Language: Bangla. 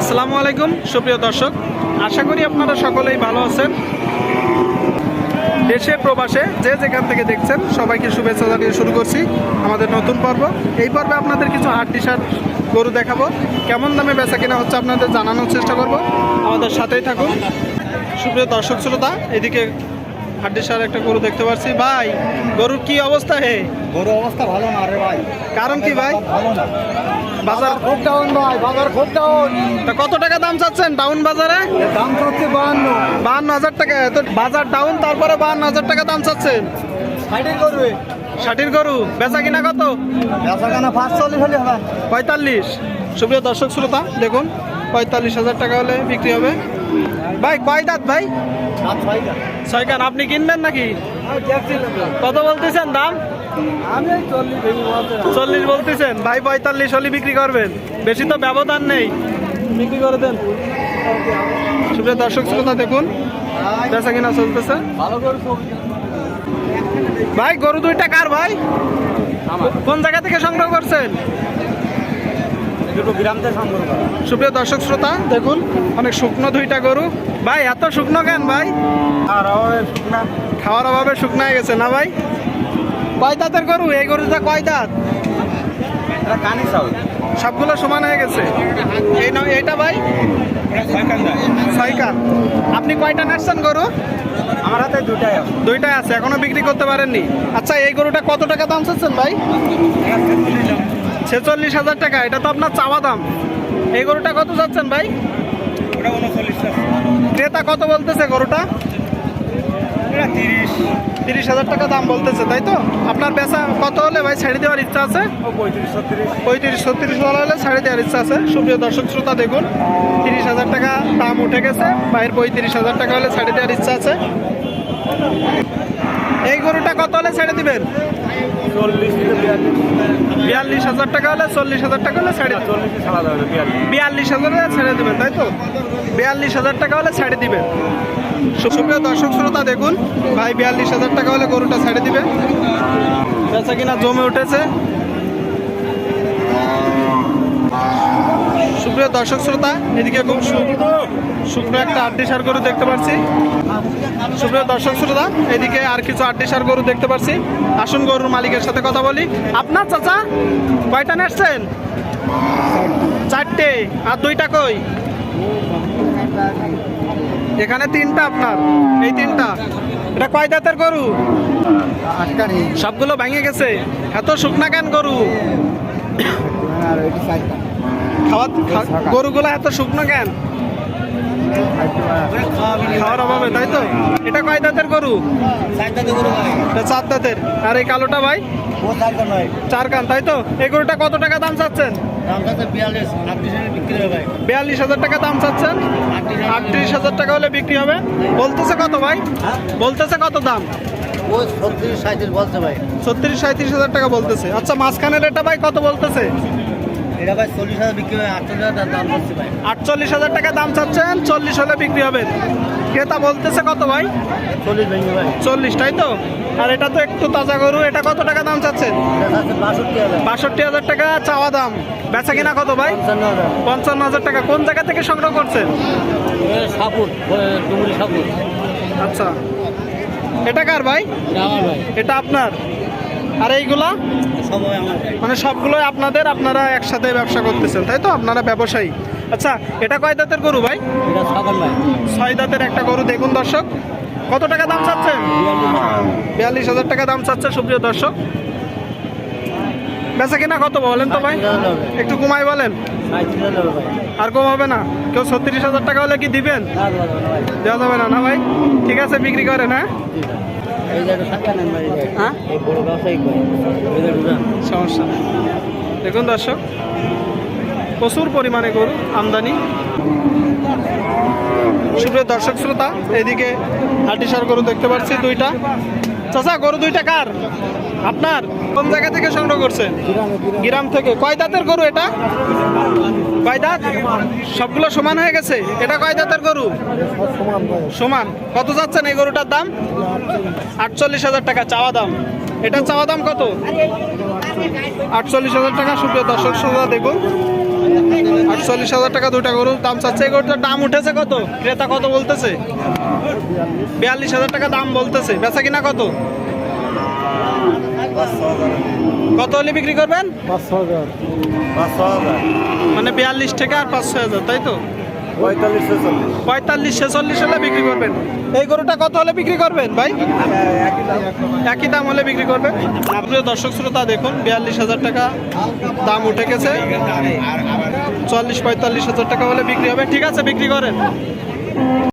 আসসালামু আলাইকুম সুপ্রিয় দর্শক। আশা করি আপনারা সকলেই ভালো আছেন। দেশে প্রবাসে যে যেখান থেকে দেখছেন সবাইকে শুভেচ্ছা জানিয়ে শুরু করছি আমাদের নতুন পর্ব। এই পর্বে আপনাদের কিছু হাট টি শার্ট গরু দেখাবো। কেমন দামে বেচা কেনা হচ্ছে আপনাদের জানানোর চেষ্টা করব। আমাদের সাথেই থাকুন। সুপ্রিয় দর্শক শ্রোতা এদিকে হাড্ডি সার একটা গরু দেখতে পাচ্ছি। ভাই গরুর কি অবস্থা হে? গরু অবস্থা ভালো না রে ভাই। কারণ কি ভাই? ভালো না। বাজার খুব ডাউন ভাই বাজার খুব ডাউন তা কত টাকা দাম চাচ্ছেন ডাউন বাজারে? দাম হচ্ছে বাহান্ন। বাহান্ন হাজার টাকা তো বাজার ডাউন তারপরে বাহান্ন হাজার টাকা দাম চাচ্ছেন সাইডে করবে ষাটির গরু বেচা কিনা কত? বেচা কেনা পাঁচ চল্লিশ হলে হবে। পঁয়তাল্লিশ। সুপ্রিয় দর্শক শ্রোতা দেখুন পঁয়তাল্লিশ হাজার টাকা হলে বিক্রি হবে। ভাই কয় দাঁত ভাই? ছয় কান আপনি কিনবেন নাকি? কত বলতেছেন দাম? চল্লিশ বলতেছেন? ভাই পঁয়তাল্লিশ হলে বিক্রি করবেন। বেশি তো ব্যবধান নেই। বিক্রি করে দেন। সুপ্রিয় দর্শক শ্রোতা দেখুন বেচা কিনা চলতেছে। ভাই গরু দুইটা কার ভাই? কোন জায়গা থেকে সংগ্রহ করছেন? সুপ্রিয় দর্শক শ্রোতা দেখুন অনেক শুকনো দুইটা গরু। ভাই এত শুকনো কেন ভাই? খাওয়ার অভাবে শুকনো হয়ে গেছে না ভাই? কয় দাঁতের গরু? এই গরুটা কয় দাঁত? এটা কানি চাউল। সবগুলো সমান হয়ে গেছে? এই এইটা ভাই? ছয় কান আপনি কয়টা নাচছেন গরু? আমার হাতে দুটাই দুইটাই আছে এখনও বিক্রি করতে পারেননি। আচ্ছা এই গরুটা কত টাকা দাম চাচ্ছেন ভাই? ছেচল্লিশ হাজার টাকা এটা তো আপনার চাওয়া দাম। এই গরুটা কত চাচ্ছেন ভাই? ক্রেতা কত বলতেছে গরুটা? তিরিশ তিরিশ হাজার টাকা দাম বলতেছে, তাই তো? আপনার বেচা কত হলে ভাই? ছেড়ে দেওয়ার ইচ্ছা আছে? পঁয়ত্রিশ, ছত্রিশ বলা হলে ছেড়ে দেওয়ার ইচ্ছা আছে। সুপ্রিয় দর্শক, শ্রোতা, দেখুন, তিরিশ হাজার টাকা দাম উঠে গেছে। ভাইয়ের পঁয়ত্রিশ হাজার টাকা হলে ছেড়ে দেওয়ার ইচ্ছা আছে। এই গরুটা কত হলে ছেড়ে দিবেন? বিয়াল্লিশ। হাজার টাকা হলে চল্লিশ হাজার টাকা হলে ছেড়ে বিয়াল্লিশ। হাজার ছেড়ে দেবেন তাই তো? বিয়াল্লিশ হাজার টাকা হলে ছেড়ে দিবেন। সুপ্রিয় দর্শক শ্রোতা দেখুন ভাই বিয়াল্লিশ হাজার টাকা হলে গরুটা ছেড়ে দিবে। বেচা কিনা জমে উঠেছে। সুপ্রিয় দর্শক শ্রোতা এদিকে খুব শুকনো একটা আড্ডি সার গরু দেখতে পাচ্ছি সুপ্রিয় দর্শক শ্রোতা এদিকে আর কিছু আড্ডি সার গরু দেখতে পাচ্ছি আসুন গরুর মালিকের সাথে কথা বলি। আপনার চাচা কয়টা নেসছেন চারটে আর দুইটা কই? এখানে তিনটা আপনার। এই তিনটা। এটা কয় দাঁতের গরু? সবগুলো ভেঙে গেছে। এত শুকনা কেন গরু? আর খাওয়া গরুগুলো এত শুকনো কেন? খাওয়ার অভাবে তাই তো? এটা কয় দাঁতের গরু? চার দাঁতের আর এই কালোটা ভাই? ও চার কান তাই তো? এই গরুটা কত টাকা দাম চাচ্ছেন? বিয়াল্লিশ আটত্রিশ বিক্রি হবে ভাই। বিয়াল্লিশ হাজার টাকা দাম চাচ্ছেন? আটত্রিশ হাজার। টাকা হলে বিক্রি হবে? বলতেছে কত ভাই? হ্যাঁ? বলতেছে কত দাম? ছত্রিশ সাঁত্রিশ হাজার টাকা বলতেছে। আচ্ছা মাঝখানের এটা ভাই কত বলতেছে? এটা ভাই চল্লিশ হাজার বিক্রি হবে আটচল্লিশ হাজার দাম বলছে ভাই। আটচল্লিশ হাজার টাকা দাম চাচ্ছেন চল্লিশ হলে বিক্রি হবে। ক্রেতা বলতেছে কত ভাই? চল্লিশ ভেঙে ভাই। চল্লিশ তাই তো? আর এটা তো একটু তাজা গরু এটা কত টাকা দাম চাচ্ছেন? বাষট্টি হাজার। টাকা চাওয়া দাম। বেচা কিনা কত ভাই? পঞ্চান্ন হাজার। টাকা। কোন জায়গা থেকে সংগ্রহ করছেন? সাপুর ডুমুরি সাপুর। আচ্ছা। এটা কার ভাই। এটা আপনার? আর এইগুলা? মানে সবগুলোই আপনাদের আপনারা একসাথে ব্যবসা করতেছেন তাই তো? আপনারা ব্যবসায়ী। আচ্ছা এটা কয় দাঁতের গরু ভাই? ছয় দাঁতের একটা গরু দেখুন দর্শক। কত টাকা দাম চাচ্ছেন? বিয়াল্লিশ হাজার টাকা দাম চাচ্ছে সুপ্রিয় দর্শক। বেচা কিনা কত বলেন তো ভাই? একটু কমাই বলেন। আর কম হবে না। কেউ ছত্রিশ হাজার টাকা হলে কি দিবেন? দেওয়া যাবে না না ভাই? ঠিক আছে বিক্রি করেন হ্যাঁ? হ্যাঁ? সমস্যা। দেখুন দর্শক প্রচুর পরিমাণে গরু আমদানি। সুপ্রিয় দর্শক শ্রোতা এদিকে হাটিসার গরু দেখতে পাচ্ছি দুইটা। চাচা, গরু দুইটা কার? আপনার? কোন জায়গা থেকে সংগ্রহ করছেন গ্রাম থেকে। কয় দাঁতের গরু এটা? কয় দাঁত? সবগুলো সমান হয়ে গেছে? এটা কয় দাঁতের গরু? সমান। কত যাচ্ছেন এই গরুটার দাম? আটচল্লিশ হাজার টাকা চাওয়া দাম। এটা চাওয়া দাম কত? আটচল্লিশ হাজার টাকা। সুপ্রিয় দর্শক দেখুন। আটচল্লিশ হাজার টাকা দুইটা গরুর দাম চাচ্ছে। এই গরুটার দাম উঠেছে কত? ক্রেতা কত বলতেছে? বিয়াল্লিশ হাজার টাকা দাম বলতেছে। বেচা কিনা কত? কত হলে বিক্রি করবেন? মানে বিয়াল্লিশ থেকে আর পাঁচশো হাজার, তাই তো? পঁয়তাল্লিশ ছেচল্লিশ হলে বিক্রি করবেন। এই গরুটা কত হলে বিক্রি করবেন ভাই? একই দাম হলে বিক্রি করবেন। দর্শক শ্রোতা, দেখুন, বিয়াল্লিশ হাজার টাকা দাম উঠে গেছে। চল্লিশ পঁয়তাল্লিশ হাজার টাকা হলে বিক্রি হবে। ঠিক আছে বিক্রি করেন।